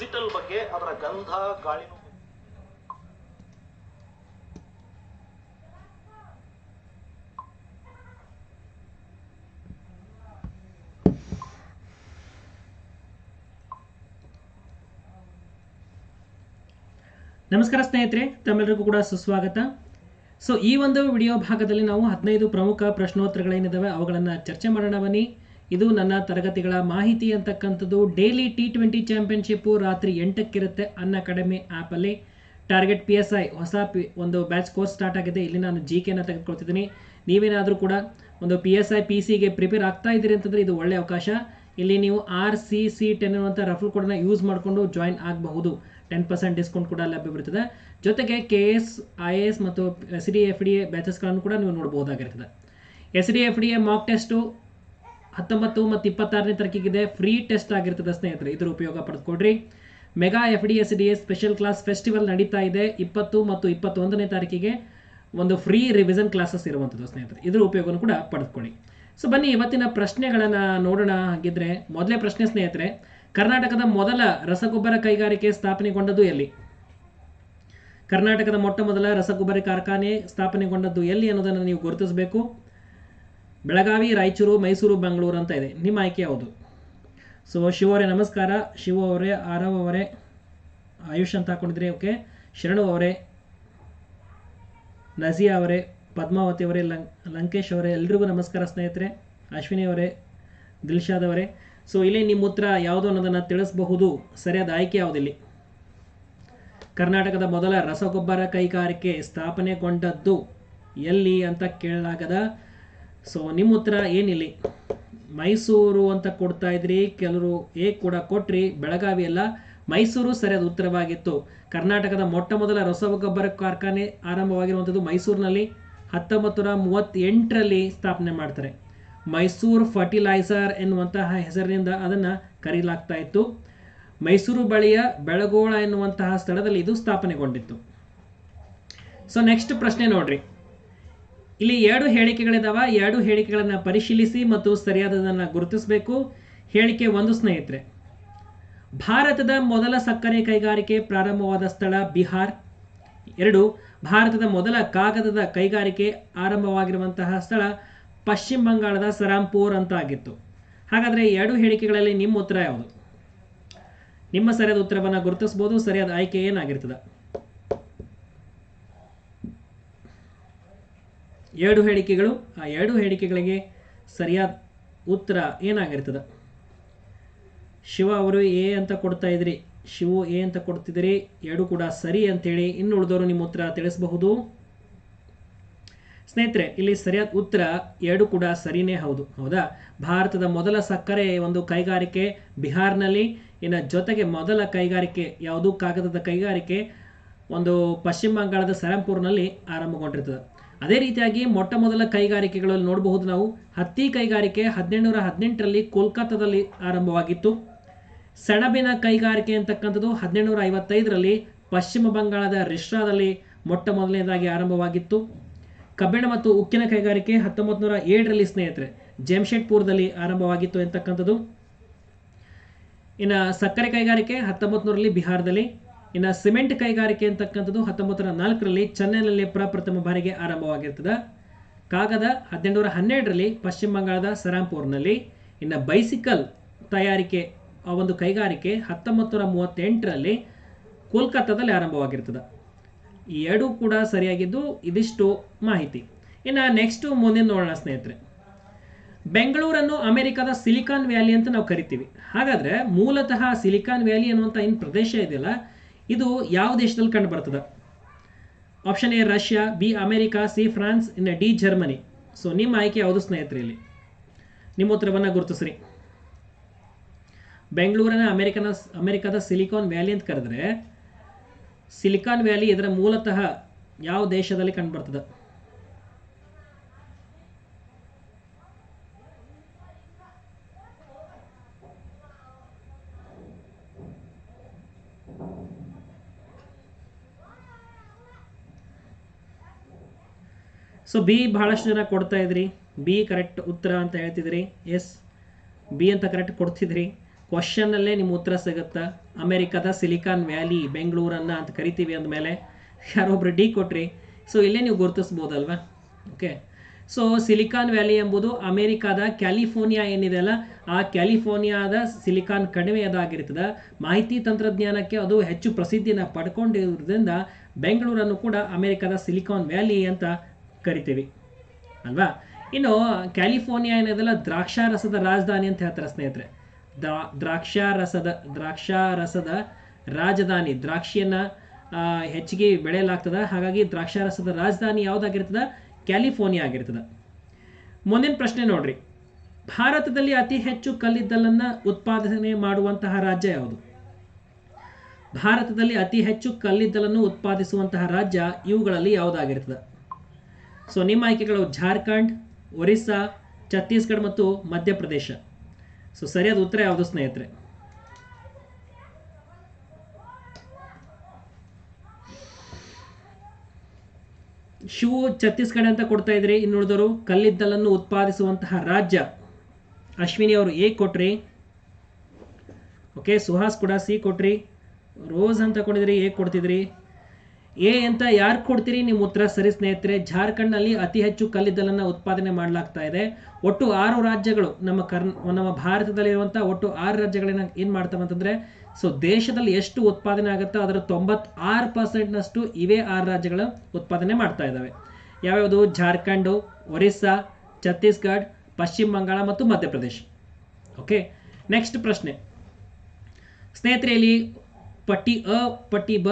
Digital ಬಗ್ಗೆ ಅದರ ಗಂಧ ಗಾಳಿನೂ ನಮಸ್ಕಾರ ಸ್ನೇಹಿತರೆ ತಮ್ಮೆಲ್ಲರಿಗೂ ಕೂಡ ಸುಸ್ವಾಗತ. ಸೊ ಈ ಒಂದು ವಿಡಿಯೋ ಭಾಗದಲ್ಲಿ ನಾವು ಹದಿನೈದು ಪ್ರಮುಖ ಪ್ರಶ್ನೋತ್ತರಗಳೇನಿದ್ದಾವೆ ಅವುಗಳನ್ನು ಚರ್ಚೆ ಮಾಡೋಣ ಬನ್ನಿ. ಇದು ನನ್ನ ತರಗತಿಗಳ ಮಾಹಿತಿ ಅಂತಕ್ಕಂಥದ್ದು. ಡೈಲಿ ಟಿ ಟ್ವೆಂಟಿ ಚಾಂಪಿಯನ್ಶಿಪ್ಪು ರಾತ್ರಿ ಎಂಟಕ್ಕಿರುತ್ತೆ. ಅನ್ನ ಅಕಾಡೆಮಿ ಆ್ಯಪಲ್ಲಿ ಟಾರ್ಗೆಟ್ ಪಿ ಎಸ್ ಐ ಹೊಸ ಪಿ ಒಂದು ಬ್ಯಾಚ್ ಕೋರ್ಸ್ ಸ್ಟಾರ್ಟ್ ಆಗಿದೆ. ಇಲ್ಲಿ ನಾನು ಜಿ ಕೆನ ತೆಗೆದುಕೊಳ್ತಿದ್ದೀನಿ. ನೀವೇನಾದರೂ ಕೂಡ ಒಂದು ಪಿ ಎಸ್ ಐ ಪಿ ಸಿಗೆ ಪ್ರಿಪೇರ್ ಆಗ್ತಾ ಇದ್ದೀರಿ ಅಂತಂದರೆ ಇದು ಒಳ್ಳೆಯ ಅವಕಾಶ. ಇಲ್ಲಿ ನೀವು ಆರ್ ಸಿ ಸಿ ಟೆನ್ ಅನ್ನುವಂಥ ರಫಲ್ ಕೋಡನ್ನ ಯೂಸ್ ಮಾಡಿಕೊಂಡು ಜಾಯಿನ್ ಆಗಬಹುದು. ಟೆನ್ ಪರ್ಸೆಂಟ್ ಡಿಸ್ಕೌಂಟ್ ಕೂಡ ಲಭ್ಯವಿರುತ್ತದೆ ಜೊತೆಗೆ K S I A S ಮತ್ತು S D F D A ಬ್ಯಾಚಸ್ಗಳನ್ನು ಕೂಡ ನೀವು ನೋಡಬಹುದಾಗಿರ್ತದೆ. S D F D A mock test ಹತ್ತೊಂಬತ್ತು ಮತ್ತು ಇಪ್ಪತ್ತಾರನೇ ತಾರೀಕಿಗಿದೆ. ಫ್ರೀ ಟೆಸ್ಟ್ ಆಗಿರ್ತದೆ ಸ್ನೇಹಿತರೆ, ಇದ್ರ ಉಪಯೋಗ ಪಡೆದುಕೊಡ್ರಿ mega F D S D S special class festival ನಡೀತಾ ಇದೆ. ಇಪ್ಪತ್ತು ಮತ್ತು ಇಪ್ಪತ್ತೊಂದನೇ ತಾರೀಕಿಗೆ ಒಂದು ಫ್ರೀ ರಿವಿಷನ್ ಕ್ಲಾಸಸ್ ಇರುವಂಥದ್ದು ಸ್ನೇಹಿತರೆ, ಇದ್ರ ಉಪಯೋಗವನ್ನು ಕೂಡ ಪಡೆದುಕೊಳ್ಳಿ ಸೊ ಬನ್ನಿ, ಇವತ್ತಿನ ಪ್ರಶ್ನೆಗಳನ್ನು ನೋಡೋಣ. ಹಾಗಿದ್ರೆ ಮೊದಲೇ ಪ್ರಶ್ನೆ ಸ್ನೇಹಿತರೆ, ಕರ್ನಾಟಕದ ಮೊದಲ ರಸಗೊಬ್ಬರ ಕೈಗಾರಿಕೆ ಸ್ಥಾಪನೆಗೊಂಡದ್ದು ಎಲ್ಲಿ? ಕರ್ನಾಟಕದ ಮೊಟ್ಟ ಮೊದಲ ರಸಗೊಬ್ಬರ ಕಾರ್ಖಾನೆ ಸ್ಥಾಪನೆಗೊಂಡದ್ದು ಎಲ್ಲಿ ಅನ್ನೋದನ್ನು ನೀವು ಗುರುತಿಸಬೇಕು. ಬೆಳಗಾವಿ, ರಾಯಚೂರು, ಮೈಸೂರು, ಬೆಂಗಳೂರು ಅಂತ ಇದೆ. ನಿಮ್ಮ ಆಯ್ಕೆ ಯಾವುದು? ಸೊ ಶಿವ ಅವರೇ, ನಮಸ್ಕಾರ. ಶಿವ ಅವರೇ, ಆರವ್ ಅವರೇ, ಆಯುಷ್ ಅಂತ ಹಾಕೊಂಡಿದ್ರಿ. ಓಕೆ ಶರಣು ಅವರೇ ನಜಿಯಾ ಅವರೇ, ಪದ್ಮಾವತಿ ಅವರೇ, ಲಂ, ಲಂಕೇಶ್ ಅವರೇ, ಎಲ್ರಿಗೂ ನಮಸ್ಕಾರ ಸ್ನೇಹಿತರೆ. ಅಶ್ವಿನಿ ಅವರೇ, ದಿಲ್ಶಾದ್ ಅವರೇ. ಸೊ ಇಲ್ಲಿ ನಿಮ್ಮ ಉತ್ತರ ಯಾವುದು ಅನ್ನೋದನ್ನು ತಿಳಿಸಬಹುದು. ಸರಿಯಾದ ಆಯ್ಕೆ ಯಾವುದಿಲ್ಲಿ? ಕರ್ನಾಟಕದ ಮೊದಲ ರಸಗೊಬ್ಬರ ಕೈಗಾರಿಕೆ ಸ್ಥಾಪನೆಗೊಂಡದ್ದು ಎಲ್ಲಿ ಅಂತ ಕೇಳಲಾಗದ ಸೊ ನಿಮ್ಮ ಉತ್ತರ ಏನಿಲ್ಲ? ಮೈಸೂರು ಅಂತ ಕೊಡ್ತಾ ಇದ್ರಿ, ಕೆಲವರು ಏ ಕೂಡ ಕೊಟ್ರಿ, ಬೆಳಗಾವಿ ಅಲ್ಲ, ಮೈಸೂರು ಸರಿಯಾದ ಉತ್ತರವಾಗಿತ್ತು. ಕರ್ನಾಟಕದ ಮೊಟ್ಟ ಮೊದಲ ರಸಗೊಬ್ಬರ ಕಾರ್ಖಾನೆ ಆರಂಭವಾಗಿರುವಂಥದ್ದು ಮೈಸೂರಿನಲ್ಲಿ ಹತ್ತೊಂಬತ್ತು ನೂರ ಮೂವತ್ತೆಂಟರಲ್ಲಿ ಸ್ಥಾಪನೆ ಮಾಡ್ತಾರೆ. ಮೈಸೂರು ಫರ್ಟಿಲೈಸರ್ ಎನ್ನುವಂತಹ ಹೆಸರಿನಿಂದ ಅದನ್ನು ಕರೀಲಾಗ್ತಾ ಇತ್ತು. ಮೈಸೂರು ಬಳಿಯ ಬೆಳಗೋಳ ಎನ್ನುವಂತಹ ಸ್ಥಳದಲ್ಲಿ ಇದು ಸ್ಥಾಪನೆಗೊಂಡಿತ್ತು. ಸೊ ನೆಕ್ಸ್ಟ್ ಪ್ರಶ್ನೆ ನೋಡ್ರಿ. ಇಲ್ಲಿ ಎರಡು ಹೇಳಿಕೆಗಳಿದಾವ. ಎರಡು ಹೇಳಿಕೆಗಳನ್ನು ಪರಿಶೀಲಿಸಿ ಮತ್ತು ಸರಿಯಾದದನ್ನು ಗುರುತಿಸಬೇಕು. ಹೇಳಿಕೆ ಒಂದು, ಸ್ನೇಹಿತರೆ. ಭಾರತದ ಮೊದಲ ಸಕ್ಕರೆ ಕೈಗಾರಿಕೆ ಪ್ರಾರಂಭವಾದ ಸ್ಥಳ ಬಿಹಾರ್. ಎರಡು, ಭಾರತದ ಮೊದಲ ಕಾಗದದ ಕೈಗಾರಿಕೆ ಆರಂಭವಾಗಿರುವಂತಹ ಸ್ಥಳ ಪಶ್ಚಿಮ ಬಂಗಾಳದ ಸರಾಂಪುರ್ ಅಂತ ಆಗಿತ್ತು ಹಾಗಾದರೆ ಎರಡು ಹೇಳಿಕೆಗಳಲ್ಲಿ ನಿಮ್ಮ ಉತ್ತರ ಯಾವುದು? ನಿಮ್ಮ ಸರಿಯಾದ ಉತ್ತರವನ್ನು ಗುರುತಿಸಬಹುದು ಸರಿಯಾದ ಆಯ್ಕೆ ಏನಾಗಿರ್ತದೆ? ಎರಡು ಹೇಳಿಕೆಗಳು, ಆ ಎರಡು ಹೇಳಿಕೆಗಳಿಗೆ ಸರಿಯಾದ ಉತ್ತರ ಏನಾಗಿರ್ತದೆ? ಶಿವ ಅವರು ಎ ಅಂತ ಕೊಡ್ತಾ ಇದ್ರಿ, ಶಿವು ಎ ಅಂತ ಕೊಡ್ತಿದ್ರಿ, ಎರಡು ಕೂಡ ಸರಿ ಅಂತೇಳಿ ಇನ್ನು ಉಳಿದವರು ನಿಮ್ಮ ಉತ್ತರ ತಿಳಿಸಬಹುದು. ಸ್ನೇಹಿತರೆ, ಇಲ್ಲಿ ಸರಿಯಾದ ಉತ್ತರ ಎರಡು ಕೂಡ ಸರಿನೇ ಹೌದು. ಹೌದಾ? ಭಾರತದ ಮೊದಲ ಸಕ್ಕರೆ ಒಂದು ಕೈಗಾರಿಕೆ, ಬಿಹಾರ್ನಲ್ಲಿ ಇನ್ನು ಜೊತೆಗೆ ಮೊದಲ ಕೈಗಾರಿಕೆ ಯಾವುದು? ಕಾಗದದ ಕೈಗಾರಿಕೆ ಒಂದು ಪಶ್ಚಿಮ ಬಂಗಾಳದ ಸರಂಪುರ್ನಲ್ಲಿ ಆರಂಭಗೊಂಡಿರ್ತದೆ. ಅದೇ ರೀತಿಯಾಗಿ ಮೊಟ್ಟ ಮೊದಲ ಕೈಗಾರಿಕೆಗಳಲ್ಲಿ ನೋಡಬಹುದು ನಾವು. ಹತ್ತಿ ಕೈಗಾರಿಕೆ ಹದಿನೆಂಟುನೂರ ಹದಿನೆಂಟರಲ್ಲಿ ಕೋಲ್ಕತ್ತಾದಲ್ಲಿ ಆರಂಭವಾಗಿತ್ತು. ಸೆಣಬಿನ ಕೈಗಾರಿಕೆ ಅಂತಕ್ಕಂಥದ್ದು ಹದಿನೆಂಟುನೂರ ಐವತ್ತೈದರಲ್ಲಿ ಪಶ್ಚಿಮ ಬಂಗಾಳದ ರಿಶ್ರಾದಲ್ಲಿ ಮೊಟ್ಟ ಮೊದಲನೇದಾಗಿ ಆರಂಭವಾಗಿತ್ತು. ಕಬ್ಬಿಣ ಮತ್ತು ಉಕ್ಕಿನ ಕೈಗಾರಿಕೆ ಹತ್ತೊಂಬತ್ತು ನೂರ ಏಳರಲ್ಲಿ ಸ್ನೇಹಿತರೆ, ಜೆಮ್ಶೆಡ್ಪುರದಲ್ಲಿ ಆರಂಭವಾಗಿತ್ತು ಅಂತಕ್ಕಂಥದ್ದು. ಇನ್ನು ಸಕ್ಕರೆ ಕೈಗಾರಿಕೆ ಹತ್ತೊಂಬತ್ತು ನೂರರಲ್ಲಿ ಬಿಹಾರದಲ್ಲಿ. ಇನ್ನು ಸಿಮೆಂಟ್ ಕೈಗಾರಿಕೆ ಅಂತಕ್ಕಂಥದ್ದು ಹತ್ತೊಂಬತ್ತು ನಾಲ್ಕರಲ್ಲಿ ಚೆನ್ನೈನಲ್ಲಿ ಪ್ರಪ್ರಥಮ ಬಾರಿಗೆ ಆರಂಭವಾಗಿರ್ತದೆ. ಕಾಗದ ಹದಿನೆಂಟುನೂರ ಹನ್ನೆರಡರಲ್ಲಿ ಪಶ್ಚಿಮ ಬಂಗಾಳದ ಸರಾಂಪುರ್ನಲ್ಲಿ. ಇನ್ನು ಬೈಸಿಕಲ್ ತಯಾರಿಕೆ, ಆ ಒಂದು ಕೈಗಾರಿಕೆ ಹತ್ತೊಂಬತ್ತು ನೂರ ಮೂವತ್ತೆಂಟರಲ್ಲಿ ಕೋಲ್ಕತ್ತಾದಲ್ಲಿ ಆರಂಭವಾಗಿರ್ತದೆ. ಈ ಎರಡೂ ಕೂಡ ಸರಿಯಾಗಿದ್ದು ಇದಿಷ್ಟು ಮಾಹಿತಿ. ಇನ್ನು ನೆಕ್ಸ್ಟು ಮುಂದಿನ ನೋಡೋಣ ಸ್ನೇಹಿತರೆ. ಬೆಂಗಳೂರನ್ನು ಅಮೆರಿಕದ ಸಿಲಿಕಾನ್ ವ್ಯಾಲಿ ಅಂತ ನಾವು ಕರಿತೀವಿ. ಹಾಗಾದ್ರೆ ಮೂಲತಃ ಸಿಲಿಕಾನ್ ವ್ಯಾಲಿ ಅನ್ನುವಂಥ ಏನು ಪ್ರದೇಶ ಇದೆಯಲ್ಲ ಇದು ಯಾವ ದೇಶದಲ್ಲಿ ಕಂಡು ಬರ್ತದೆ? Option A Russia B America C France ಇನ್ನು ಡಿ ಜರ್ಮನಿ ಸೊ ನಿಮ್ಮ ಆಯ್ಕೆ ಯಾವುದು ಸ್ನೇಹಿತರೆ ಇಲ್ಲಿ? ನಿಮ್ಮ ಉತ್ತರವನ್ನು ಗುರುತಿಸ್ರಿ. ಬೆಂಗಳೂರಿನ ಅಮೆರಿಕನ ಅಮೆರಿಕದ ಸಿಲಿಕಾನ್ ವ್ಯಾಲಿ ಅಂತ ಕರೆದ್ರೆ, ಸಿಲಿಕಾನ್ ವ್ಯಾಲಿ ಇದರ ಮೂಲತಃ ಯಾವ ದೇಶದಲ್ಲಿ ಕಂಡುಬರ್ತದೆ ಸೊ ಬಿ ಬಹಳಷ್ಟು ಜನ ಕೊಡ್ತಾ ಇದ್ರಿ. ಬಿ ಕರೆಕ್ಟ್ ಉತ್ತರ ಅಂತ ಹೇಳ್ತಿದ್ರಿ. ಎಸ್ ಬಿ ಅಂತ ಕರೆಕ್ಟ್ ಕೊಡ್ತಿದ್ರಿ. ಕ್ವಶನ್ನಲ್ಲೇ ನಿಮ್ಮ ಉತ್ತರ ಸಿಗುತ್ತಾ. ಅಮೆರಿಕದ ಸಿಲಿಕಾನ್ ವ್ಯಾಲಿ ಬೆಂಗಳೂರನ್ನು ಅಂತ ಕರಿತೀವಿ ಅಂದಮೇಲೆ ಯಾರೊಬ್ರು ಡಿ ಕೊಟ್ರಿ. ಸೊ ಇಲ್ಲೇ ನೀವು ಗುರುತಿಸ್ಬೋದಲ್ವಾ? ಓಕೆ ಸೊ ಸಿಲಿಕಾನ್ ವ್ಯಾಲಿ ಎಂಬುದು ಅಮೆರಿಕಾದ ಕ್ಯಾಲಿಫೋರ್ನಿಯಾ ಏನಿದೆಯಲ್ಲ ಆ ಕ್ಯಾಲಿಫೋರ್ನಿಯಾದ ಸಿಲಿಕಾನ್ ಕಣಿವೆಯದಾಗಿರ್ತದೆ ಮಾಹಿತಿ ತಂತ್ರಜ್ಞಾನಕ್ಕೆ ಅದು ಹೆಚ್ಚು ಪ್ರಸಿದ್ಧಿನ ಪಡ್ಕೊಂಡಿರೋದ್ರಿಂದ ಬೆಂಗಳೂರನ್ನು ಕೂಡ ಅಮೆರಿಕದ ಸಿಲಿಕಾನ್ ವ್ಯಾಲಿ ಅಂತ ಕರಿತೀವಿ. ಅಲ್ವಾ? ಇನ್ನು ಕ್ಯಾಲಿಫೋರ್ನಿಯಾ ಏನಿದೆಲ್ಲ, ದ್ರಾಕ್ಷಾರಸದ ರಾಜಧಾನಿ ಅಂತ ಹೇಳ್ತಾರೆ ಸ್ನೇಹಿತರೆ. ದ್ರಾ, ದ್ರಾಕ್ಷಾರಸದ ದ್ರಾಕ್ಷಾರಸದ ರಾಜಧಾನಿ, ದ್ರಾಕ್ಷಿಯನ್ನ ಹೆಚ್ಚಿಗೆ ಬೆಳೆಯಲಾಗ್ತದೆ. ಹಾಗಾಗಿ ದ್ರಾಕ್ಷಾರಸದ ರಾಜಧಾನಿ ಯಾವುದಾಗಿರ್ತದ? ಕ್ಯಾಲಿಫೋರ್ನಿಯಾ ಆಗಿರ್ತದೆ. ಮುಂದಿನ ಪ್ರಶ್ನೆ ನೋಡ್ರಿ. ಭಾರತದಲ್ಲಿ ಅತಿ ಹೆಚ್ಚು ಕಲ್ಲಿದ್ದಲನ್ನು ಉತ್ಪಾದನೆ ಮಾಡುವಂತಹ ರಾಜ್ಯ ಯಾವುದು? ಭಾರತದಲ್ಲಿ ಅತಿ ಹೆಚ್ಚು ಕಲ್ಲಿದ್ದಲನ್ನು ಉತ್ಪಾದಿಸುವಂತಹ ರಾಜ್ಯ ಇವುಗಳಲ್ಲಿ ಯಾವುದಾಗಿರ್ತದೆ? ಸೊ ನಿಮ್ಮ ಆಯ್ಕೆಗಳು ಜಾರ್ಖಂಡ್ ಒರಿಸ್ಸಾ ಛತ್ತೀಸ್ಗಢ ಮತ್ತು ಮಧ್ಯಪ್ರದೇಶ. ಸೊ ಸರಿಯಾದ ಉತ್ತರ ಯಾವುದು ಸ್ನೇಹಿತರೆ? ಶಿವು ಛತ್ತೀಸ್ಗಢ ಅಂತ ಕೊಡ್ತಾ ಇದ್ರಿ ಇನ್ನುಳಿದವರು ಕಲ್ಲಿದ್ದಲನ್ನು ಉತ್ಪಾದಿಸುವಂತಹ ರಾಜ್ಯ. ಅಶ್ವಿನಿ ಅವರು ಎ ಕೊಟ್ರಿ. ಓಕೆ ಸುಹಾಸ್ ಕೂಡ ಸಿ ಕೊಟ್ರಿ. ರೋಸ್ ಅಂತ ಕೊಟ್ಟಿದ್ರಿ ಎ ಕೊಡ್ತಿದ್ರಿ. ಎ ಅಂತ ಯಾರು ಕೊಡ್ತೀರಿ? ನಿಮ್ಮ ಉತ್ತರ ಸರಿ ಸ್ನೇಹಿತರೆ, ಜಾರ್ಖಂಡ್ನಲ್ಲಿ ಅತಿ ಹೆಚ್ಚು ಕಲ್ಲಿದ್ದಲನ್ನು ಉತ್ಪಾದನೆ ಮಾಡಲಾಗ್ತಾ ಇದೆ. ಒಟ್ಟು ಆರು ರಾಜ್ಯಗಳು ನಮ್ಮ ಕರ್ನ್ ನಮ್ಮ ಭಾರತದಲ್ಲಿರುವಂಥ ಒಟ್ಟು ಆರು ರಾಜ್ಯಗಳನ್ನ ಏನು ಮಾಡ್ತಾವೆ ಅಂತಂದರೆ, ಸೊ ದೇಶದಲ್ಲಿ ಎಷ್ಟು ಉತ್ಪಾದನೆ ಆಗುತ್ತೋ ಅದರ ತೊಂಬತ್ತಾರು ಪರ್ಸೆಂಟ್ನಷ್ಟು ಇವೇ ಆರು ರಾಜ್ಯಗಳು ಉತ್ಪಾದನೆ ಮಾಡ್ತಾ ಇದ್ದಾವೆ. ಯಾವ್ಯಾವುದು? ಜಾರ್ಖಂಡು, ಒರಿಸ್ಸಾ, ಛತ್ತೀಸ್ಗಢ, ಪಶ್ಚಿಮ ಬಂಗಾಳ ಮತ್ತು ಮಧ್ಯಪ್ರದೇಶ. ಓಕೆ? ನೆಕ್ಸ್ಟ್ ಪ್ರಶ್ನೆ. ಸ್ನೇಹಿತರೆ, ಇಲ್ಲಿ ಪಟ್ಟಿ ಅ, ಪಟ್ಟಿ ಬ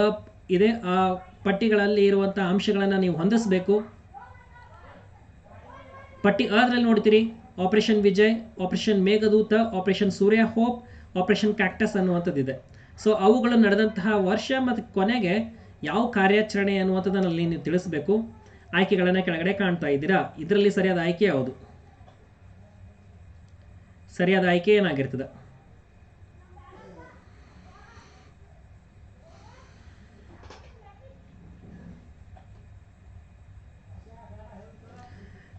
ಇದೆ. ಆ ಪಟ್ಟಿಗಳಲ್ಲಿ ಇರುವಂಥ ಅಂಶಗಳನ್ನು ನೀವು ಹೊಂದಿಸಬೇಕು. ಪಟ್ಟಿ ಅದ್ರಲ್ಲಿ ನೋಡ್ತೀರಿ operation Vijay operation Meghdoot operation Surya hope operation cactus ಅನ್ನುವಂಥದ್ದಿದೆ. So ಅವುಗಳು ನಡೆದಂತಹ ವರ್ಷ ಮತ್ತು ಕೊನೆಗೆ ಯಾವ ಕಾರ್ಯಾಚರಣೆ ಅನ್ನುವಂಥದ್ದನ್ನು ಅಲ್ಲಿ ನೀವು ತಿಳಿಸಬೇಕು. ಆಯ್ಕೆಗಳನ್ನು ಕೆಳಗಡೆ ಕಾಣ್ತಾ ಇದ್ದೀರಾ. ಇದರಲ್ಲಿ ಸರಿಯಾದ ಆಯ್ಕೆ ಯಾವುದು? ಸರಿಯಾದ ಆಯ್ಕೆ ಏನಾಗಿರ್ತದೆ?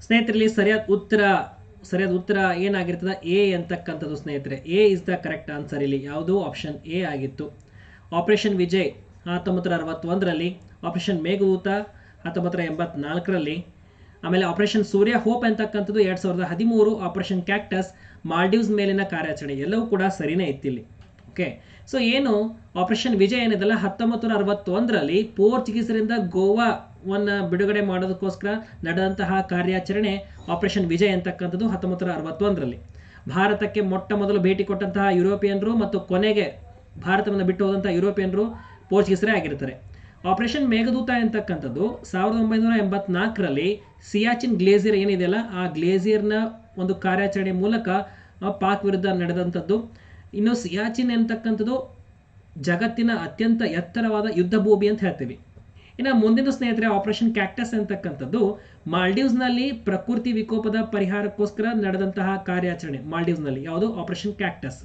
ಸ್ನೇಹಿತರಲ್ಲಿ ಸರಿಯಾದ ಉತ್ತರ ಸರಿಯಾದ ಉತ್ತರ ಏನಾಗಿರ್ತದೆ? ಎ ಅಂತಕ್ಕಂಥದ್ದು ಸ್ನೇಹಿತರೆ. A is the correct answer ಇಲ್ಲಿ. ಯಾವುದು ಆಪ್ಷನ್ ಎ ಆಗಿತ್ತು. ಆಪರೇಷನ್ ವಿಜಯ್ ಹತ್ತೊಂಬತ್ತು ಅರವತ್ತೊಂದರಲ್ಲಿ ಆಪರೇಷನ್ ಮೇಘದೂತ ಹತ್ತೊಂಬತ್ತು ನೂರ ಎಂಬತ್ನಾಲ್ಕರಲ್ಲಿ. ಆಮೇಲೆ ಆಪರೇಷನ್ ಸೂರ್ಯ ಹೋಪ್ ಅಂತಕ್ಕಂಥದ್ದು ಎರಡು ಸಾವಿರದ ಹದಿಮೂರು ಆಪರೇಷನ್ ಕ್ಯಾಕ್ಟಸ್ ಮಾಲ್ಡೀವ್ಸ್ ಮೇಲಿನ ಕಾರ್ಯಾಚರಣೆ. ಎಲ್ಲವೂ ಕೂಡ ಸರಿನೇ ಇತ್ತಿಲ್ಲಿ. ಓಕೆ ಸೊ ಏನು? ಆಪರೇಷನ್ ವಿಜಯ್ ಏನಿದೆಲ್ಲ? ಹತ್ತೊಂಬತ್ತು ನೂರ ಅರವತ್ತೊಂದರಲ್ಲಿ ಪೋರ್ಚುಗೀಸರಿಂದ ಗೋವಾವನ್ನು ಬಿಡುಗಡೆ ಮಾಡೋದಕ್ಕೋಸ್ಕರ ನಡೆದಂತಹ ಕಾರ್ಯಾಚರಣೆ ಆಪರೇಷನ್ ವಿಜಯ್ ಅಂತಕ್ಕಂಥದ್ದು ಹತ್ತೊಂಬತ್ತು ನೂರ ಅರವತ್ತೊಂದರಲ್ಲಿ. ಭಾರತಕ್ಕೆ ಮೊಟ್ಟ ಮೊದಲು ಭೇಟಿ ಕೊಟ್ಟಂತಹ ಯುರೋಪಿಯನ್ರು ಮತ್ತು ಕೊನೆಗೆ ಭಾರತವನ್ನು ಬಿಟ್ಟು ಹೋದಂಥ ಯುರೋಪಿಯನ್ರು ಪೋರ್ಚುಗೀಸರೇ ಆಗಿರ್ತಾರೆ. ಆಪರೇಷನ್ ಮೇಘದೂತ ಅಂತಕ್ಕಂಥದ್ದು ಸಾವಿರದ ಒಂಬೈನೂರ ಎಂಬತ್ನಾಲ್ಕರಲ್ಲಿ ಸಿಯಾಚಿನ್ ಗ್ಲೇಸಿಯರ್ ಏನಿದೆಯಲ್ಲ ಆ ಗ್ಲೇಸಿಯರ್ನ ಒಂದು ಕಾರ್ಯಾಚರಣೆ ಮೂಲಕ ಪಾಕ್ ವಿರುದ್ಧ ನಡೆದಂಥದ್ದು. ಇನ್ನು ಸಿಯಾಚಿನ್ ಅಂತಕ್ಕಂಥದ್ದು ಜಗತ್ತಿನ ಅತ್ಯಂತ ಎತ್ತರವಾದ ಯುದ್ಧ ಭೂಮಿ ಅಂತ ಹೇಳ್ತೀವಿ. ಇನ್ನು ಮುಂದಿನ ಸ್ನೇಹಿತರೆ ಆಪರೇಷನ್ ಕ್ಯಾಕ್ಟಸ್ ಅಂತಕ್ಕಂಥದ್ದು ಮಾಲ್ಡೀವ್ಸ್ನಲ್ಲಿ ಪ್ರಕೃತಿ ವಿಕೋಪದ ಪರಿಹಾರಕ್ಕೋಸ್ಕರ ನಡೆದಂತಹ ಕಾರ್ಯಾಚರಣೆ ಮಾಲ್ಡೀವ್ಸ್ನಲ್ಲಿ ಯಾವುದು? ಆಪರೇಷನ್ ಕ್ಯಾಕ್ಟಸ್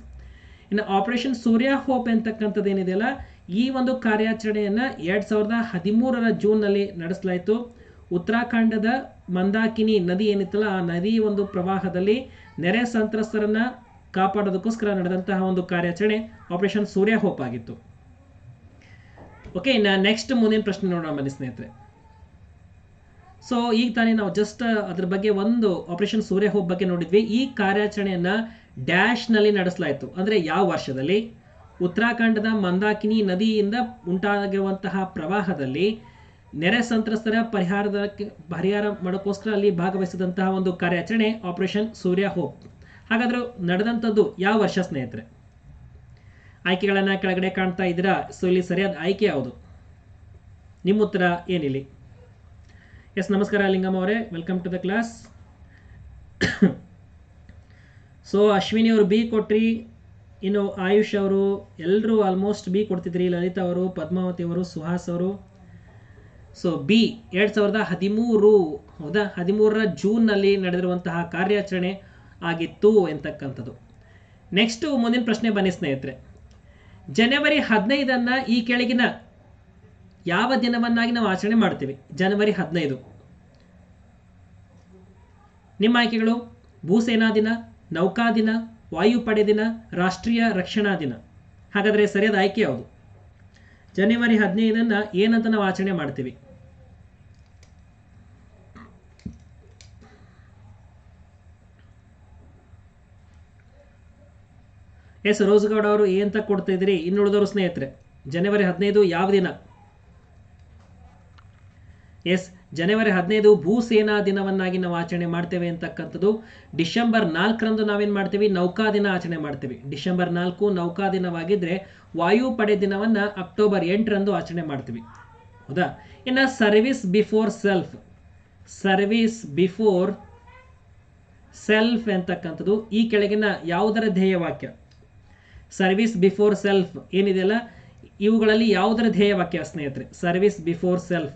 ಇನ್ನು ಆಪರೇಷನ್ ಸೂರ್ಯ ಹೋಪ್ ಅಂತಕ್ಕಂಥದ್ದು ಏನಿದೆಯಲ್ಲ ಈ ಒಂದು ಕಾರ್ಯಾಚರಣೆಯನ್ನ ಎರಡ್ ಸಾವಿರದ ಹದಿಮೂರರ ಜೂನ್ನಲ್ಲಿ ನಡೆಸಲಾಯಿತು. ಉತ್ತರಾಖಂಡದ ಮಂದಾಕಿನಿ ನದಿ ಏನಿತ್ತಲ್ಲ, ಆ ನದಿ ಒಂದು ಪ್ರವಾಹದಲ್ಲಿ ನೆರೆ ಸಂತ್ರಸ್ತರನ್ನ ಕಾಪಾಡೋದಕ್ಕೋಸ್ಕರ ನಡೆದಂತಹ ಒಂದು ಕಾರ್ಯಾಚರಣೆ ಆಪರೇಷನ್ ಸೂರ್ಯ ಹೋಪ್ ಆಗಿತ್ತು. ಓಕೆ ಇನ್ನು ನೆಕ್ಸ್ಟ್ ಮುಂದಿನ ಪ್ರಶ್ನೆ ನೋಡೋಣ ಬನ್ನಿ ಸ್ನೇಹಿತರೆ. ಸೊ ಈಗ ತಾನೇ ನಾವು ಜಸ್ಟ್ ಅದ್ರ ಬಗ್ಗೆ ಒಂದು ಆಪರೇಷನ್ ಸೂರ್ಯ ಹೋಪ್ ಬಗ್ಗೆ ನೋಡಿದ್ವಿ. ಈ ಕಾರ್ಯಾಚರಣೆಯನ್ನ ಡ್ಯಾಶ್ನಲ್ಲಿ ನಡೆಸಲಾಯಿತು. ಅಂದರೆ ಯಾವ ವರ್ಷದಲ್ಲಿ? ಉತ್ತರಾಖಂಡದ ಮಂದಾಕಿನಿ ನದಿಯಿಂದ ಉಂಟಾಗಿರುವಂತಹ ಪ್ರವಾಹದಲ್ಲಿ ನೆರೆ ಸಂತ್ರಸ್ತರ ಪರಿಹಾರದ ಪರಿಹಾರ ಮಾಡೋಕ್ಕೋಸ್ಕರ ಅಲ್ಲಿ ಭಾಗವಹಿಸಿದಂತಹ ಒಂದು ಕಾರ್ಯಾಚರಣೆ ಆಪರೇಷನ್ ಸೂರ್ಯ ಹೋಪ್ ಹಾಗಾದ್ರೆ ನಡೆದಂಥದ್ದು ಯಾವ ವರ್ಷ ಸ್ನೇಹಿತರೆ? ಆಯ್ಕೆಗಳನ್ನ ಕೆಳಗಡೆ ಕಾಣ್ತಾ ಇದ್ದೀರಾ? ಸೊ ಇಲ್ಲಿ ಸರಿಯಾದ ಆಯ್ಕೆ ಯಾವುದು? ನಿಮ್ಮ ಉತ್ತರ ಏನಿಲ್ಲಿ? ಎಸ್ ನಮಸ್ಕಾರ ಲಿಂಗಮ್ಮ ಅವರೇ. Welcome to the class so Ashwini ಅವರು ಬಿ ಕೊಟ್ರಿ. ಇನ್ನು ಆಯುಷ್ ಅವರು ಎಲ್ಲರೂ ಆಲ್ಮೋಸ್ಟ್ ಬಿ ಕೊಡ್ತಿದ್ರಿ. ಲಲಿತಾ ಅವರು, ಪದ್ಮಾವತಿ ಅವರು, ಸುಹಾಸ್ ಅವರು. ಸೊ ಬಿ ಎರಡು ಸಾವಿರದ ಹದಿಮೂರು, ಹೌದಾ? ಹದಿಮೂರರ ಜೂನ್ನಲ್ಲಿ ನಡೆದಿರುವಂತಹ ಕಾರ್ಯಾಚರಣೆ ಆಗಿತ್ತು ಎಂತಕ್ಕಂಥದ್ದು. ನೆಕ್ಸ್ಟು ಮುಂದಿನ ಪ್ರಶ್ನೆ ಬನ್ನಿ ಸ್ನೇಹಿತರೆ. ಜನವರಿ ಹದಿನೈದನ್ನು ಈ ಕೆಳಗಿನ ಯಾವ ದಿನವನ್ನಾಗಿ ನಾವು ಆಚರಣೆ ಮಾಡ್ತೀವಿ? ಜನವರಿ ಹದಿನೈದು. ನಿಮ್ಮ ಆಯ್ಕೆಗಳು ಭೂಸೇನಾ ದಿನ, ನೌಕಾ ದಿನ, ವಾಯುಪಡೆ ದಿನ, ರಾಷ್ಟ್ರೀಯ ರಕ್ಷಣಾ ದಿನ. ಹಾಗಾದರೆ ಸರಿಯಾದ ಆಯ್ಕೆ ಯಾವುದು? ಜನವರಿ ಹದಿನೈದನ್ನು ಏನಂತ ನಾವು ಆಚರಣೆ ಮಾಡ್ತೀವಿ? ಎಸ್ ರೋಸ್ಗೌಡ ಅವರು ಏನಂತ ಕೊಡ್ತಾ ಇದ್ದೀರಿ? ಇನ್ನುಳಿದವರು ಸ್ನೇಹಿತರೆ, ಜನವರಿ ಹದಿನೈದು ಯಾವ ದಿನ? ಎಸ್ ಜನವರಿ ಹದಿನೈದು ಭೂಸೇನಾ ದಿನವನ್ನಾಗಿ ನಾವು ಆಚರಣೆ ಮಾಡ್ತೇವೆ ಅಂತಕ್ಕಂಥದ್ದು. ಡಿಸೆಂಬರ್ ನಾಲ್ಕರಂದು ನಾವೇನು ಮಾಡ್ತೀವಿ? ನೌಕಾ ದಿನ ಆಚರಣೆ ಮಾಡ್ತೀವಿ. ಡಿಸೆಂಬರ್ ನಾಲ್ಕು ನೌಕಾ ದಿನವಾಗಿದ್ದರೆ ವಾಯುಪಡೆ ದಿನವನ್ನು ಅಕ್ಟೋಬರ್ ಎಂಟರಂದು ಆಚರಣೆ ಮಾಡ್ತೀವಿ. ಹೌದಾ? ಇನ್ನು service before self service before self ಅಂತಕ್ಕಂಥದ್ದು. ಈ ಕೆಳಗಿನ ಯಾವುದರ ಧ್ಯೇಯವಾಕ್ಯ? ಸರ್ವಿಸ್ ಬಿಫೋರ್ ಸೆಲ್ಫ್ ಏನಿದೆಯಲ್ಲ, ಇವುಗಳಲ್ಲಿ ಯಾವುದರ ಧ್ಯೇಯ ವಾಕ್ಯ ಸ್ನೇಹಿತರೆ? Service before self.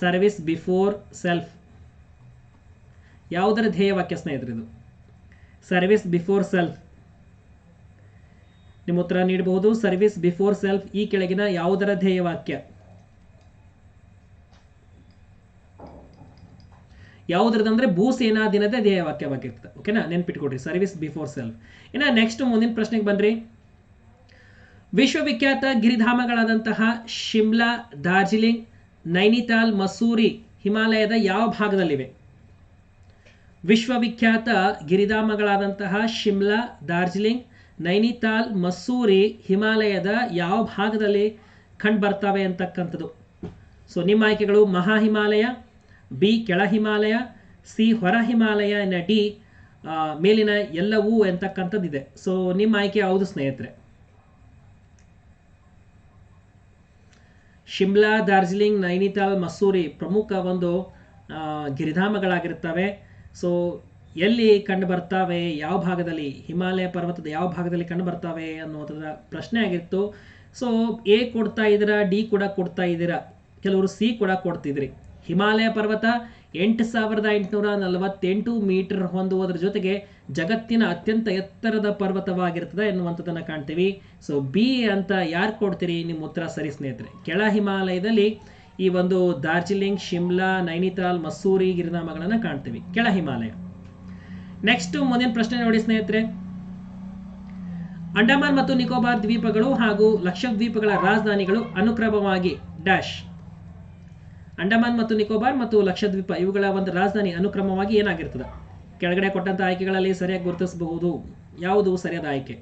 Service before self. ಯಾವುದರ ಧ್ಯೇಯ ವಾಕ್ಯ ಸ್ನೇಹಿತರೆ ಇದು? Service before self. ನಿಮ್ಮ ಉತ್ತರ ನೀಡಬಹುದು. ಸರ್ವಿಸ್ ಬಿಫೋರ್ ಸೆಲ್ಫ್ ಈ ಕೆಳಗಿನ ಯಾವುದರ ಧ್ಯೇಯವಾಕ್ಯ ಯಾವುದ್ರದಂದ್ರೆ ಭೂಸೇನಾ ದಿನದ ಧ್ಯೇಯವಾಕ್ಯವಾಗಿರ್ತದೆ ಓಕೆನಾ ನೆನ್ಪಿಟ್ಕೊಡ್ರಿ ಸರ್ವಿಸ್ ಬಿಫೋರ್ ಸೆಲ್ಫ್ ಇನ್ನು ನೆಕ್ಸ್ಟ್ ಮುಂದಿನ ಪ್ರಶ್ನೆಗೆ ಬನ್ರಿ. ವಿಶ್ವವಿಖ್ಯಾತ ಗಿರಿಧಾಮಗಳಾದಂತಹ ಶಿಮ್ಲಾ, ದಾರ್ಜಿಲಿಂಗ್, ನೈನಿತಾಲ್, ಮಸೂರಿ ಹಿಮಾಲಯದ ಯಾವ ಭಾಗದಲ್ಲಿವೆ? ವಿಶ್ವವಿಖ್ಯಾತ ಗಿರಿಧಾಮಗಳಾದಂತಹ ಶಿಮ್ಲಾ, ದಾರ್ಜಿಲಿಂಗ್, ನೈನಿತಾಲ್, ಮಸೂರಿ ಹಿಮಾಲಯದ ಯಾವ ಭಾಗದಲ್ಲಿ ಕಂಡು ಬರ್ತವೆ ಅಂತಕ್ಕಂಥದ್ದು? ಸೊ ನಿಮ್ಮ ಆಯ್ಕೆಗಳು ಮಹಾ ಹಿಮಾಲಯ ಬಿ ಕೆಳ ಹಿಮಾಲಯ ಸಿ ಹೊರ ಹಿಮಾಲಯ ಇನ್ನು ಡಿ ಮೇಲಿನ ಎಲ್ಲವೂ ಅಂತಕ್ಕಂಥದ್ದಿದೆ ಸೊ ನಿಮ್ಮ ಆಯ್ಕೆ ಯಾವುದು ಸ್ನೇಹಿತರೆ. ಶಿಮ್ಲಾ, ದಾರ್ಜಿಲಿಂಗ್, ನೈನಿತಾಲ್, ಮಸೂರಿ ಪ್ರಮುಖ ಒಂದು ಗಿರಿಧಾಮಗಳಾಗಿರ್ತವೆ ಸೊ ಎಲ್ಲಿ ಕಂಡು ಬರ್ತಾವೆ, ಯಾವ ಭಾಗದಲ್ಲಿ, ಹಿಮಾಲಯ ಪರ್ವತದ ಯಾವ ಭಾಗದಲ್ಲಿ ಕಂಡು ಬರ್ತಾವೆ ಅನ್ನುವಂಥದ್ದು ಪ್ರಶ್ನೆ ಆಗಿತ್ತು. ಸೊ ಎ ಕೊಡ್ತಾ ಇದ್ದೀರಾ ಡಿ ಕೂಡ ಕೊಡ್ತಾ ಇದ್ದೀರಾ ಕೆಲವರು ಸಿ ಕೂಡ ಕೊಡ್ತಿದ್ರಿ. ಹಿಮಾಲಯ ಪರ್ವತ ಎಂಟು ಸಾವಿರದ ಎಂಟುನೂರ ನಲವತ್ತೆಂಟು ಮೀಟರ್ ಹೊಂದುವುದರ ಜೊತೆಗೆ ಜಗತ್ತಿನ ಅತ್ಯಂತ ಎತ್ತರದ ಪರ್ವತವಾಗಿರ್ತದೆ ಎನ್ನುವಂಥದ್ದನ್ನು ಕಾಣ್ತೀವಿ. ಸೊ ಬಿ ಅಂತ ಯಾರು ಕೊಡ್ತೀರಿ? ನಿಮ್ಮ ಉತ್ತರ ಸರಿ ಸ್ನೇಹಿತರೆ. ಕೆಳ ಹಿಮಾಲಯದಲ್ಲಿ ಈ ಒಂದು ದಾರ್ಜಿಲಿಂಗ್, ಶಿಮ್ಲಾ, ನೈನಿತಾಲ್, ಮಸ್ಸೂರಿ ಗಿರಿನಾಮಗಳನ್ನು ಕಾಣ್ತೀವಿ. ಕೆಳ ಹಿಮಾಲಯ. ನೆಕ್ಸ್ಟ್ ಮುಂದಿನ ಪ್ರಶ್ನೆ ನೋಡಿ ಸ್ನೇಹಿತರೆ. ಅಂಡಮಾನ್ ಮತ್ತು ನಿಕೋಬಾರ್ ದ್ವೀಪಗಳು ಹಾಗೂ ಲಕ್ಷದ್ವೀಪಗಳ ರಾಜಧಾನಿಗಳು ಅನುಕ್ರಮವಾಗಿ ಡ್ಯಾಶ್. ಅಂಡಮಾನ್ ಮತ್ತು ನಿಕೋಬಾರ್ ಮತ್ತು ಲಕ್ಷದ್ವೀಪ ಇವುಗಳ ಒಂದು ರಾಜಧಾನಿ ಅನುಕ್ರಮವಾಗಿ ಏನಾಗಿರ್ತದೆ? ಕೆಳಗಡೆ ಕೊಟ್ಟಂತ ಆಯ್ಕೆಗಳಲ್ಲಿ ಸರಿಯಾಗಿ ಗುರುತಿಸಬಹುದು. ಯಾವುದು ಸರಿಯಾದ ಆಯ್ಕೆ?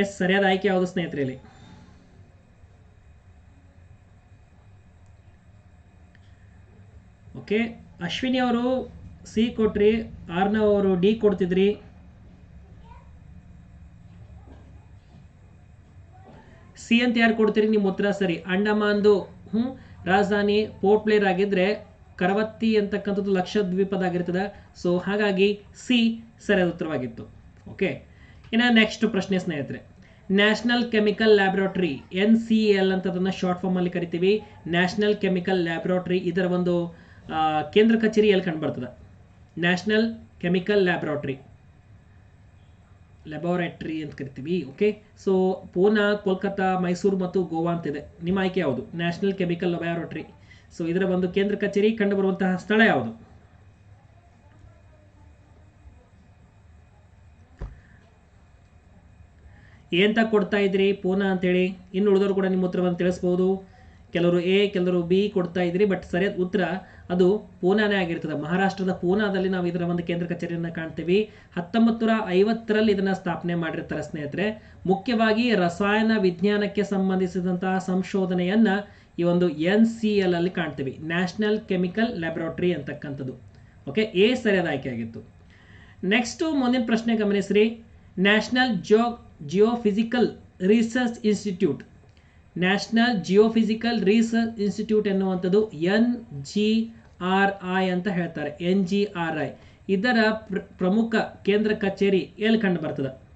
ಎಸ್, ಸರಿಯಾದ ಆಯ್ಕೆ ಯಾವುದು ಸ್ನೇಹಿತರೆ ಓಕೆ, ಅಶ್ವಿನಿ ಅವರು ಸಿ ಕೊಟ್ರಿ ಆರ್ನವ್ ಅವರು ಡಿ ಕೊಡ್ತಿದ್ರಿ. ಸಿ ಅಂತ ಯಾರು ಕೊಡ್ತೀರಿ? ನಿಮ್ಮ ಉತ್ತರ ಸರಿ. ಅಂಡಮಾನ್ದು ಹ್ಞೂ ರಾಜಧಾನಿ ಪೋರ್ಟ್ ಪ್ಲೇರ್ ಆಗಿದ್ರೆ ಕರವತ್ತಿ ಅಂತಕ್ಕಂಥದ್ದು ಲಕ್ಷದ್ವೀಪದಾಗಿರ್ತದೆ ಸೊ ಹಾಗಾಗಿ ಸಿ ಸರಿಯಾದ ಉತ್ತರವಾಗಿತ್ತು. ಓಕೆ ಇನ್ನು ನೆಕ್ಸ್ಟ್ ಪ್ರಶ್ನೆ ಸ್ನೇಹಿತರೆ. National chemical laboratory N C L ಅಂತದನ್ನು short ಫಾರ್ಮಲ್ಲಿ ಕರಿತೀವಿ. ನ್ಯಾಷನಲ್ ಕೆಮಿಕಲ್ ಲ್ಯಾಬ್ರೋಟ್ರಿ ಇದರ ಒಂದು ಕೇಂದ್ರ ಕಚೇರಿ ಎಲ್ಲಿ ಕಂಡು ಬರ್ತದೆ ನ್ಯಾಷನಲ್ ಕೆಮಿಕಲ್ ಲ್ಯಾಬ್ರೋಟರಿ ಲ್ಯಾಬೋರೇಟ್ರಿ ಅಂತ ಕರಿತೀವಿ ಓಕೆ ಸೊ ಪೂನಾ ಕೋಲ್ಕತ್ತಾ ಮೈಸೂರು ಮತ್ತು ಗೋವಾ ಅಂತಿದೆ ನಿಮ್ಮ ಆಯ್ಕೆ ಯಾವುದು? ನ್ಯಾಷನಲ್ ಕೆಮಿಕಲ್ ಲ್ಯಾಬೋರೇಟ್ರಿ ಸೊ ಇದರ ಒಂದು ಕೇಂದ್ರ ಕಚೇರಿ ಕಂಡುಬರುವಂತಹ ಸ್ಥಳ ಯಾವುದು? ಏನಂತ ಕೊಡ್ತಾ ಇದ್ರಿ ಪೂನಾ ಅಂತೇಳಿ? ಇನ್ನು ಉಳಿದವರು ಕೂಡ ನಿಮ್ಮ ಉತ್ತರವನ್ನು ತಿಳಿಸ್ಬೋದು. ಕೆಲವರು ಎ, ಕೆಲವರು ಬಿ ಕೊಡ್ತಾ ಇದ್ರಿ ಬಟ್ ಸರಿಯಾದ ಉತ್ತರ ಅದು ಪೂನಾನೇ ಆಗಿರ್ತದೆ. ಮಹಾರಾಷ್ಟ್ರದ ಪೂನಾದಲ್ಲಿ ನಾವು ಇದರ ಒಂದು ಕೇಂದ್ರ ಕಚೇರಿಯನ್ನು ಕಾಣ್ತೀವಿ. ಹತ್ತೊಂಬತ್ತು ನೂರ ಐವತ್ತರಲ್ಲಿ ಇದನ್ನು ಸ್ಥಾಪನೆ ಮಾಡಿರ್ತಾರೆ ಸ್ನೇಹಿತರೆ. ಮುಖ್ಯವಾಗಿ ರಸಾಯನ ವಿಜ್ಞಾನಕ್ಕೆ ಸಂಬಂಧಿಸಿದಂತಹ ಸಂಶೋಧನೆಯನ್ನ ಈ ಒಂದು ಎನ್ ಸಿ ಎಲ್ ಅಲ್ಲಿ ಕಾಣ್ತೀವಿ. ನ್ಯಾಷನಲ್ ಕೆಮಿಕಲ್ ಲ್ಯಾಬೊರೇಟರಿ ಅಂತಕ್ಕಂಥದ್ದು. ಓಕೆ ಎ ಸರಿಯಾದ ಆಯ್ಕೆ ಆಗಿತ್ತು. ನೆಕ್ಸ್ಟು ಮುಂದಿನ ಪ್ರಶ್ನೆ ಗಮನಿಸ್ರಿ. National geo geophysical research institute national geophysical research institute ಎನ್ನುವಂಥದ್ದು ಎನ್ ಜಿ ಆರ್ ಐ ಅಂತ ಹೇಳ್ತಾರೆ. N G R I. ಇದರ ಪ್ರಮುಖ ಕೇಂದ್ರ ಕಚೇರಿ ಎಲ್ಲಿ ಕಂಡು ಬರ್ತದೆ?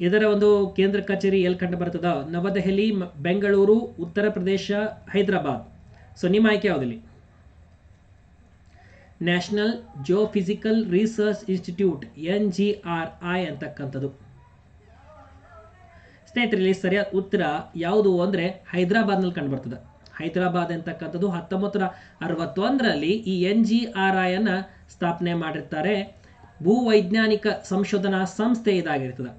ಇದರ ಒಂದು ಕೇಂದ್ರ ಕಚೇರಿ ಎಲ್ಲಿ ಕಂಡು ಬರ್ತದ? ನವದೆಹಲಿ ಬೆಂಗಳೂರು, ಉತ್ತರ ಪ್ರದೇಶ, ಹೈದರಾಬಾದ್. ಸೊ ನಿಮ್ಮ ಆಯ್ಕೆ ಯಾವುದಿಲ್ಲಿ national geophysical research institute N G R I ಅಂತಕ್ಕಂಥದ್ದು. ಸ್ನೇಹಿತರಲ್ಲಿ ಸರಿಯಾದ ಉತ್ತರ ಯಾವುದು ಅಂದರೆ ಹೈದರಾಬಾದ್ನಲ್ಲಿ ಕಂಡುಬರ್ತದೆ. ಹೈದರಾಬಾದ್ ಅಂತಕ್ಕಂಥದ್ದು ಹತ್ತೊಂಬತ್ತು ಅರವತ್ತೊಂದರಲ್ಲಿ ಈ ಎನ್ ಜಿ ಆರ್ ಐ ಅನ್ನು ಸ್ಥಾಪನೆ ಮಾಡಿರ್ತಾರೆ. ಭೂವೈಜ್ಞಾನಿಕ ಸಂಶೋಧನಾ ಸಂಸ್ಥೆ ಇದಾಗಿರ್ತದೆ.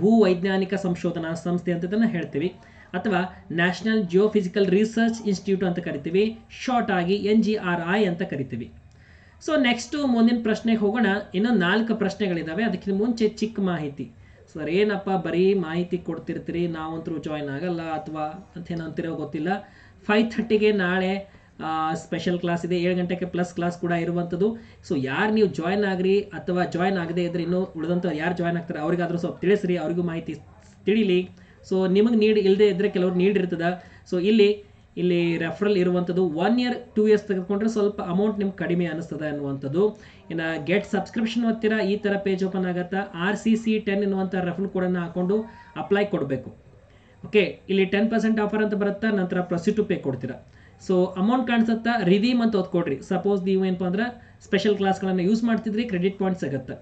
ಭೂವೈಜ್ಞಾನಿಕ ಸಂಶೋಧನಾ ಸಂಸ್ಥೆ ಅಂತ ಹೇಳ್ತೀವಿ. ಅಥವಾ ನ್ಯಾಷನಲ್ ಜಿಯೋಫಿಸಿಕಲ್ ರಿಸರ್ಚ್ ಇನ್ಸ್ಟಿಟ್ಯೂಟ್ ಅಂತ ಕರಿತೀವಿ. ಶಾರ್ಟ್ ಆಗಿ ಎನ್ ಜಿ ಆರ್ ಐ ಅಂತ ಕರಿತೀವಿ. ಸೊ ನೆಕ್ಸ್ಟು ಮುಂದಿನ ಪ್ರಶ್ನೆಗೆ ಹೋಗೋಣ. ಇನ್ನೂ ನಾಲ್ಕು ಪ್ರಶ್ನೆಗಳಿದ್ದಾವೆ ಅದಕ್ಕಿಂತ ಮುಂಚೆ ಚಿಕ್ಕ ಮಾಹಿತಿ. ಸರ್, ಏನಪ್ಪ ಬರೀ ಮಾಹಿತಿ ಕೊಡ್ತಿರ್ತೀರಿ? ನಾವಂತರೂ ಜಾಯ್ನ್ ಆಗಲ್ಲ ಅಥವಾ ಅಂತ ಏನಂತಿರೋ ಗೊತ್ತಿಲ್ಲ. ಫೈವ್ ಥರ್ಟಿಗೆ ನಾಳೆ ಸ್ಪೆಷಲ್ ಕ್ಲಾಸ್ ಇದೆ. ಏಳು ಗಂಟೆಗೆ ಪ್ಲಸ್ ಕ್ಲಾಸ್ ಕೂಡ ಇರುವಂಥದ್ದು. ಸೊ ಯಾರು ನೀವು ಜಾಯ್ನ್ ಆಗ್ರಿ ಅಥವಾ ಜಾಯ್ನ್ ಆಗದೆ ಇದ್ರೆ ಇನ್ನೂ ಉಳಿದಂಥ ಯಾರು ಜಾಯ್ನ್ ಆಗ್ತಾರೆ ಅವ್ರಿಗಾದ್ರೂ ಸ್ವಲ್ಪ ತಿಳಿಸ್ರಿ, ಅವ್ರಿಗೂ ಮಾಹಿತಿ ತಿಳಿಲಿ. ಸೊ ನಿಮಗೆ ನೀಡಿ ಇಲ್ಲದೆ ಇದ್ದರೆ ಕೆಲವ್ರು ನೀಡಿರ್ತದೆ. ಸೊ ಇಲ್ಲಿ ಇಲ್ಲಿ ರೆಫರಲ್ ಇರುವಂಥದ್ದು ಒನ್ ಇಯರ್ ಟೂ ಇಯರ್ಸ್ ತೆಗೆದುಕೊಂಡ್ರೆ ಸ್ವಲ್ಪ ಅಮೌಂಟ್ ನಿಮ್ಗೆ ಕಡಿಮೆ ಅನಿಸ್ತದೆ ಅನ್ನುವಂಥದ್ದು. ಇನ್ನು ಗೆಟ್ ಸಬ್ಸ್ಕ್ರಿಪ್ಷನ್ ಓದ್ತೀರಾ ಈ ಥರ ಪೇಜ್ ಓಪನ್ ಆಗುತ್ತಾ ಆರ್ ಸಿ ಸಿ ಟೆನ್ ಎನ್ನುವಂಥ ರೆಫರಲ್ ಕೋಡನ್ನು ಹಾಕೊಂಡು ಅಪ್ಲೈ ಕೊಡಬೇಕು. ಓಕೆ ಇಲ್ಲಿ ಟೆನ್ ಪರ್ಸೆಂಟ್ ಆಫರ್ ಅಂತ ಬರುತ್ತಾ, ನಂತರ ಪ್ರೊಸೀಡ್ ಟು ಪೇ ಕೊಡ್ತೀರಾ. ಸೊ ಅಮೌಂಟ್ ಕಾಣಿಸುತ್ತಾ ರಿವೀಮ್ ಅಂತ ಓದ್ಕೊಡ್ರಿ. ಸಪೋಸ್ ನೀವು ಏನಪ್ಪ ಅಂದ್ರೆ ಸ್ಪೆಷಲ್ ಕ್ಲಾಸ್ಗಳನ್ನು ಯೂಸ್ ಮಾಡ್ತಿದ್ರಿ ಕ್ರೆಡಿಟ್ ಪಾಯಿಂಟ್ಸ್ ಸಿಗುತ್ತೆ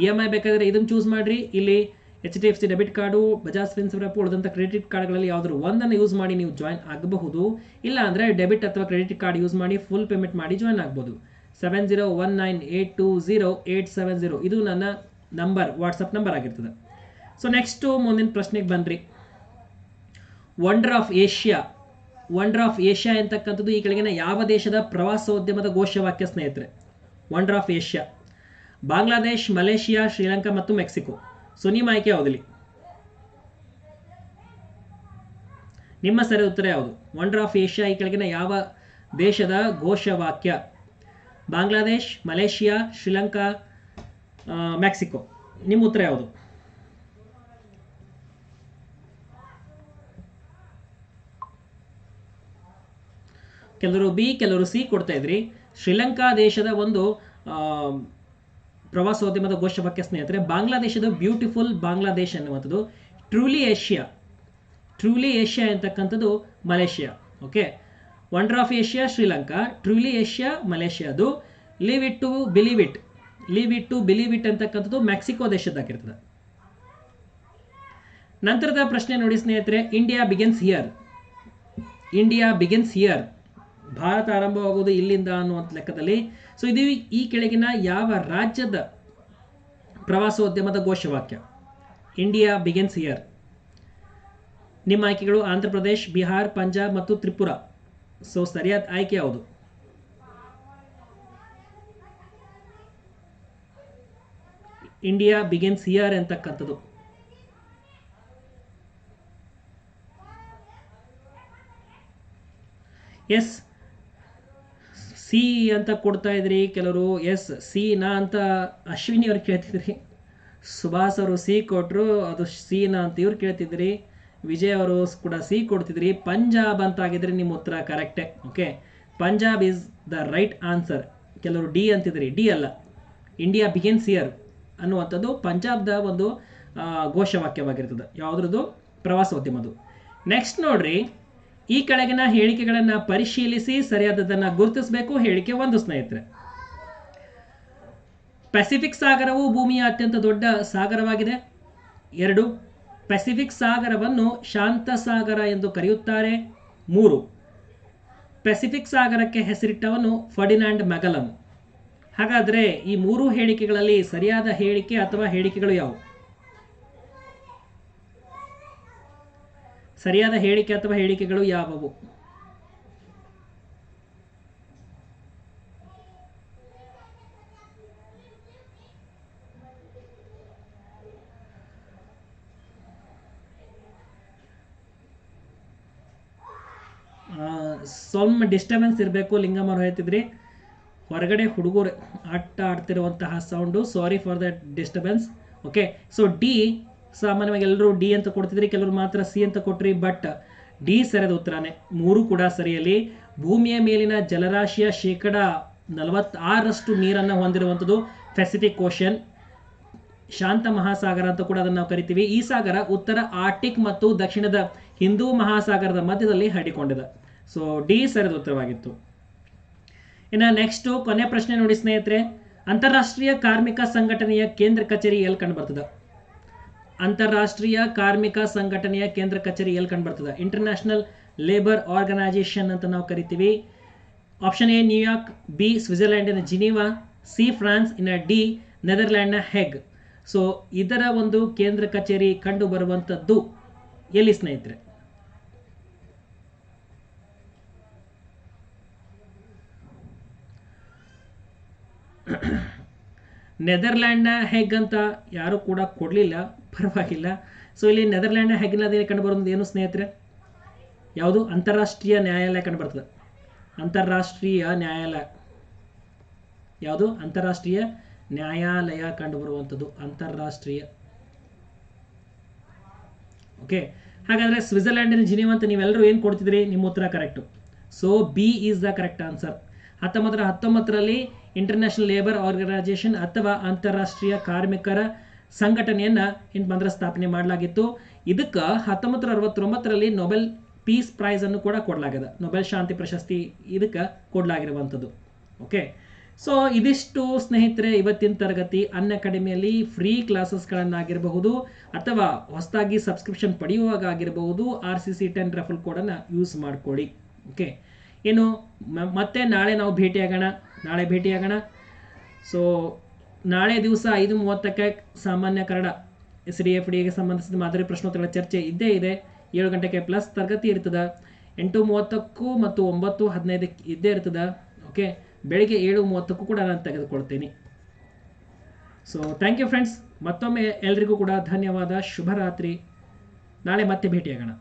ಇ ಎಂ ಐ ಬೇಕಾದರೆ ಇದನ್ನು ಚೂಸ್ ಮಾಡಿರಿ. ಇಲ್ಲಿ H D F C debit card Bajaj Finserv ಉಳಿದಂಥ ಕ್ರೆಡಿಟ್ ಕಾರ್ಡ್ಗಳಲ್ಲಿ ಯಾವ್ದಾದ್ರು ಒಂದನ್ನು ಯೂಸ್ ಮಾಡಿ ನೀವು ಜಾಯ್ನ್ ಆಗಬಹುದು. ಇಲ್ಲ ಅಂದರೆ ಡೆಬಿಟ್ ಅಥವಾ ಕ್ರೆಡಿಟ್ ಕಾರ್ಡ್ ಯೂಸ್ ಮಾಡಿ ಫುಲ್ ಪೇಮೆಂಟ್ ಮಾಡಿ ಜಾಯ್ನ್ ಆಗ್ಬೋದು. Seven zero one nine eight two zero eight seven zero ಇದು ನನ್ನ ನಂಬರ್ ವಾಟ್ಸಪ್ ನಂಬರ್ ಆಗಿರ್ತದೆ. ಸೊ ನೆಕ್ಸ್ಟು ಮುಂದಿನ ಪ್ರಶ್ನೆಗೆ ಬನ್ನಿರಿ wonder of Asia wonder of Asia ಅಂತಕ್ಕಂಥದ್ದು ಈ ಕೆಳಗಿನ ಯಾವ ದೇಶದ ಪ್ರವಾಸೋದ್ಯಮದ ಘೋಷವಾಕ್ಯ ಸ್ನೇಹಿತರೆ? Wonder of Asia Bangladesh, Malaysia, Sri ಮತ್ತು ಮೆಕ್ಸಿಕೋ. ಸೊ ನಿಮ್ಮ ಆಯ್ಕೆ ಯಾವುದಿಲ್ಲಿ ನಿಮ್ಮ ಸರಿ ಉತ್ತರ ಯಾವುದು? ವಂಡರ್ ಆಫ್ ಏಷ್ಯಾ ಈ ಕೆಳಗಿನ ಯಾವ ದೇಶದ ಘೋಷವಾಕ್ಯ? Bangladesh, Malaysia, Sri Lanka Mexico. ನಿಮ್ಮ ಉತ್ತರ ಯಾವುದು? ಕೆಲವರು ಬಿ, ಕೆಲವರು ಸಿ ಕೊಡ್ತಾ ಇದ್ರಿ. ಶ್ರೀಲಂಕಾ ದೇಶದ ಒಂದು ಪ್ರವಾಸೋದ್ಯಮದ ಘೋಷವಾಕ್ಯ ಸ್ನೇಹಿತರೆ, ಬಾಂಗ್ಲಾದೇಶದ ಬ್ಯೂಟಿಫುಲ್ ಬಾಂಗ್ಲಾದೇಶ್ ಅನ್ನುವಂಥದ್ದು ಟ್ರೂಲಿ ಏಷ್ಯಾ. ಟ್ರೂಲಿ ಏಷ್ಯಾ ಅಂತಕ್ಕಂಥದ್ದು Malaysia. Okay wonder of Asia Sri Lanka truly Asia ಮಲೇಷ್ಯಾದು leave it to believe it leave it to believe it ಅಂತಕ್ಕಂಥದ್ದು ಮೆಕ್ಸಿಕೋ ದೇಶದ್ದಾಗಿರ್ತದೆ. ನಂತರದ ಪ್ರಶ್ನೆ ನೋಡಿ ಸ್ನೇಹಿತರೆ India begins here India begins here Bharat ಆರಂಭವಾಗುವುದು ಇಲ್ಲಿಂದ ಅನ್ನುವಂಥ ಲೆಕ್ಕದಲ್ಲಿ. ಸೊ ಇದು ಈ ಕೆಳಗಿನ ಯಾವ ರಾಜ್ಯದ ಪ್ರವಾಸೋದ್ಯಮದ ಘೋಷವಾಕ್ಯ? ಇಂಡಿಯಾ ಬಿಗಿನ್ಸ್ ಇಯರ್ ನಿಮ್ಮ ಆಯ್ಕೆಗಳು ಆಂಧ್ರ ಪ್ರದೇಶ್, ಬಿಹಾರ್, ಪಂಜಾಬ್ ಮತ್ತು ತ್ರಿಪುರ. ಸೊ ಸರಿಯಾದ ಆಯ್ಕೆ ಯಾವುದು? ಇಂಡಿಯಾ ಬಿಗಿನ್ಸ್ ಇಯರ್ ಅಂತಕ್ಕಂಥದ್ದು. ಎಸ್ ಸಿ ಅಂತ ಕೊಡ್ತಾ ಇದ್ರಿ ಕೆಲವರು, ಎಸ್, ಸಿ, ನಾ ಅಂತ ಅಶ್ವಿನಿ ಅವ್ರು ಕೇಳ್ತಿದ್ರಿ. ಸುಭಾಸ್ ಅವರು ಸಿ ಕೊಟ್ಟರು ಅದು ಸಿ, ನಾ ಅಂತ ಇವ್ರು ಕೇಳ್ತಿದ್ರಿ. ವಿಜಯ್ ಅವರು ಕೂಡ ಸಿ ಕೊಡ್ತಿದ್ರಿ. ಪಂಜಾಬ್ ಅಂತ ಆಗಿದ್ರೆ ನಿಮ್ಮ ಉತ್ತರ ಕರೆಕ್ಟೇ, okay? Punjab is the right answer ಕೆಲವರು ಡಿ ಅಂತಿದ್ರಿ. ಡಿ ಅಲ್ಲ. ಇಂಡಿಯಾ ಬಿಗಿನ್ಸ್ ಇಯರ್ ಅನ್ನುವಂಥದ್ದು ಪಂಜಾಬ್ದ ಒಂದು ಘೋಷವಾಕ್ಯವಾಗಿರ್ತದೆ. ಯಾವುದ್ರದ್ದು? ಪ್ರವಾಸೋದ್ಯಮದು ನೆಕ್ಸ್ಟ್ ನೋಡ್ರಿ. ಈ ಕೆಳಗಿನ ಹೇಳಿಕೆಗಳನ್ನು ಪರಿಶೀಲಿಸಿ ಸರಿಯಾದದನ್ನು ಗುರುತಿಸಬೇಕು. ಹೇಳಿಕೆ ಒಂದು ಸ್ನೇಹಿತರೆ. ಪೆಸಿಫಿಕ್ ಸಾಗರವು ಭೂಮಿಯ ಅತ್ಯಂತ ದೊಡ್ಡ ಸಾಗರವಾಗಿದೆ. ಎರಡು ಪೆಸಿಫಿಕ್ ಸಾಗರವನ್ನು ಶಾಂತ ಸಾಗರ ಎಂದು ಕರೆಯುತ್ತಾರೆ. ಮೂರು ಪೆಸಿಫಿಕ್ ಸಾಗರಕ್ಕೆ ಹೆಸರಿಟ್ಟವನು ಫರ್ಡಿನಾಂಡ್ ಮೆಗಲನ್ ಹಾಗಾದರೆ ಈ ಮೂರು ಹೇಳಿಕೆಗಳಲ್ಲಿ ಸರಿಯಾದ ಹೇಳಿಕೆ ಅಥವಾ ಹೇಳಿಕೆಗಳು ಯಾವುವು? ಸರಿಯಾದ ಹೇಳಿಕೆ ಅಥವಾ ಹೇಳಿಕೆಗಳು ಯಾವುವು? ಸ್ವಲ್ಪ ಡಿಸ್ಟರ್ಬೆನ್ಸ್ ಇರಬೇಕು ಲಿಂಗಮ್ಮರು ಹೇಳ್ತಿದ್ರಿ. ಹೊರಗಡೆ ಹುಡುಗರು ಆಟ ಆಡ್ತಿರುವಂತಹ sound sorry for that disturbance okay so D ಸಾಮಾನ್ಯವಾಗಿ ಎಲ್ಲರೂ ಡಿ ಅಂತ ಕೊಡ್ತಿದ್ರಿ ಕೆಲವರು ಮಾತ್ರ ಸಿ ಅಂತ ಕೊಟ್ರಿ, ಬಟ್ ಡಿ ಸರಿಯಾದ ಉತ್ತರನೇ. ಮೂರು ಕೂಡ ಸರಿಯಲ್ಲಿ. ಭೂಮಿಯ ಮೇಲಿನ ಜಲರಾಶಿಯ ಶೇಕಡ ನಲವತ್ತಾರರಷ್ಟು ನೀರನ್ನು ಹೊಂದಿರುವಂಥದ್ದು ಪೆಸಿಫಿಕ್ ಓಷನ್ ಶಾಂತ ಮಹಾಸಾಗರ ಅಂತ ಕೂಡ ಅದನ್ನು ನಾವು ಕರಿತೀವಿ. ಈ ಸಾಗರ ಉತ್ತರ ಆರ್ಟಿಕ್ ಮತ್ತು ದಕ್ಷಿಣದ ಹಿಂದೂ ಮಹಾಸಾಗರದ ಮಧ್ಯದಲ್ಲಿ ಹರಡಿಕೊಂಡಿದೆ. So D ಸರಿದ ಉತ್ತರವಾಗಿತ್ತು. ಇನ್ನು ನೆಕ್ಸ್ಟು ಕೊನೆ ಪ್ರಶ್ನೆ ನೋಡಿ ಸ್ನೇಹಿತರೆ. ಅಂತಾರಾಷ್ಟ್ರೀಯ ಕಾರ್ಮಿಕ ಸಂಘಟನೆಯ ಕೇಂದ್ರ ಕಚೇರಿ ಎಲ್ಲಿ ಕಂಡು ಬರ್ತದೆ ಅಂತಾರಾಷ್ಟ್ರೀಯ ಕಾರ್ಮಿಕ ಸಂಘಟನೆಯ ಕೇಂದ್ರ ಕಚೇರಿ ಎಲ್ಲಿ ಕಂಡುಬರ್ತದೆ? ಇಂಟರ್ನ್ಯಾಷನಲ್ ಲೇಬರ್ ಆರ್ಗನೈಜೇಷನ್ ಅಂತ ನಾವು ಕರಿತೀವಿ. Option A New York B ಸ್ವಿಟ್ಜರ್ಲ್ಯಾಂಡಿನ Geneva C France ಇನ್ನ ಡಿ ನೆದರ್ಲ್ಯಾಂಡ್ನ ಹೆಗ್ ಸೊ ಇದರ ಒಂದು ಕೇಂದ್ರ ಕಚೇರಿ ಕಂಡು ಬರುವಂಥದ್ದು ಎಲ್ಲಿ ಸ್ನೇಹಿತರೆ? ನೆದರ್ಲ್ಯಾಂಡ್ನ ಹೆಗ್ ಅಂತ ಯಾರು ಕೂಡ ಕೊಡಲಿಲ್ಲ, ಪರವಾಗಿಲ್ಲ. ಸೊ ಇಲ್ಲಿ ನೆದರ್ಲ್ಯಾಂಡ್ನ ಹೆಗ್ ಕಂಡು ಬರೋದು ಏನು ಸ್ನೇಹಿತರೆ? ಯಾವುದು? ಅಂತಾರಾಷ್ಟ್ರೀಯ ನ್ಯಾಯಾಲಯ ಕಂಡು ಬರ್ತದೆ. ಅಂತಾರಾಷ್ಟ್ರೀಯ ನ್ಯಾಯಾಲಯ. ಯಾವುದು? ಅಂತಾರಾಷ್ಟ್ರೀಯ ನ್ಯಾಯಾಲಯ ಕಂಡುಬರುವಂಥದ್ದು ಅಂತಾರಾಷ್ಟ್ರೀಯ. ಓಕೆ ಹಾಗಾದರೆ ಸ್ವಿಟ್ಜರ್ಲ್ಯಾಂಡಿನ ಜಿನಿವ್ ಅಂತ ನೀವೆಲ್ಲರೂ ಏನು ಕೊಡ್ತಿದ್ರಿ? ನಿಮ್ಮ ಉತ್ತರ correct. So B is the correct answer ಹತ್ತೊಂಬತ್ತರ ಹತ್ತೊಂಬತ್ತರಲ್ಲಿ ಇಂಟರ್ನ್ಯಾಷನಲ್ ಲೇಬರ್ ಆರ್ಗನೈಸೇಷನ್ ಅಥವಾ ಅಂತಾರಾಷ್ಟ್ರೀಯ ಕಾರ್ಮಿಕರ ಸಂಘಟನೆಯನ್ನು ಏನು ಬಂದ್ರೆ ಸ್ಥಾಪನೆ ಮಾಡಲಾಗಿತ್ತು. ಇದಕ್ಕೆ ಹತ್ತೊಂಬತ್ತು ಅರವತ್ತೊಂಬತ್ತರಲ್ಲಿ ನೊಬೆಲ್ ಪೀಸ್ ಪ್ರೈಸ್ ಅನ್ನು ಕೂಡ ಕೊಡಲಾಗಿದೆ ನೊಬೆಲ್ ಶಾಂತಿ ಪ್ರಶಸ್ತಿ ಇದಕ್ಕೆ ಕೊಡಲಾಗಿರುವಂಥದ್ದು. ಓಕೆ ಸೊ ಇದಿಷ್ಟು ಸ್ನೇಹಿತರೆ, ಇವತ್ತಿನ ತರಗತಿ. ಅನ್ ಅಕಾಡೆಮಿಯಲ್ಲಿ ಫ್ರೀ ಕ್ಲಾಸಸ್ಗಳನ್ನಾಗಿರಬಹುದು ಅಥವಾ ಹೊಸದಾಗಿ ಸಬ್ಸ್ಕ್ರಿಪ್ಷನ್ ಪಡೆಯುವಾಗ ಆಗಿರಬಹುದು R C C ten referral ಕೋಡನ್ನು ಯೂಸ್ ಮಾಡ್ಕೊಳ್ಳಿ. ಓಕೆ ಏನು ಮತ್ತೆ ನಾಳೆ ನಾವು ಭೇಟಿಯಾಗೋಣ. ನಾಳೆ ಭೇಟಿಯಾಗೋಣ ಸೊ ನಾಳೆ ದಿವಸ ಐದು ಮೂವತ್ತಕ್ಕೆ ಸಾಮಾನ್ಯ ಕನ್ನಡ ಎಸ್ ಡಿ ಎಫ್ ಡಿಗೆ ಸಂಬಂಧಿಸಿದ ಮಾದರಿ ಪ್ರಶ್ನೋತ್ತರಗಳ ಚರ್ಚೆ ಇದ್ದೇ ಇದೆ. ಏಳು ಗಂಟೆಗೆ ಪ್ಲಸ್ ತರಗತಿ ಇರ್ತದೆ. ಎಂಟು ಮೂವತ್ತಕ್ಕೂ ಮತ್ತು ಒಂಬತ್ತು ಹದಿನೈದಕ್ಕೆ ಇದ್ದೇ ಇರ್ತದೆ. ಓಕೆ ಬೆಳಿಗ್ಗೆ ಏಳು ಮೂವತ್ತಕ್ಕೂ ಕೂಡ ನಾನು ತೆಗೆದುಕೊಳ್ತೀನಿ. ಸೊ ಥ್ಯಾಂಕ್ ಯು ಫ್ರೆಂಡ್ಸ್ ಮತ್ತೊಮ್ಮೆ ಎಲ್ರಿಗೂ ಕೂಡ ಧನ್ಯವಾದ. ಶುಭರಾತ್ರಿ. ನಾಳೆ ಮತ್ತೆ ಭೇಟಿಯಾಗೋಣ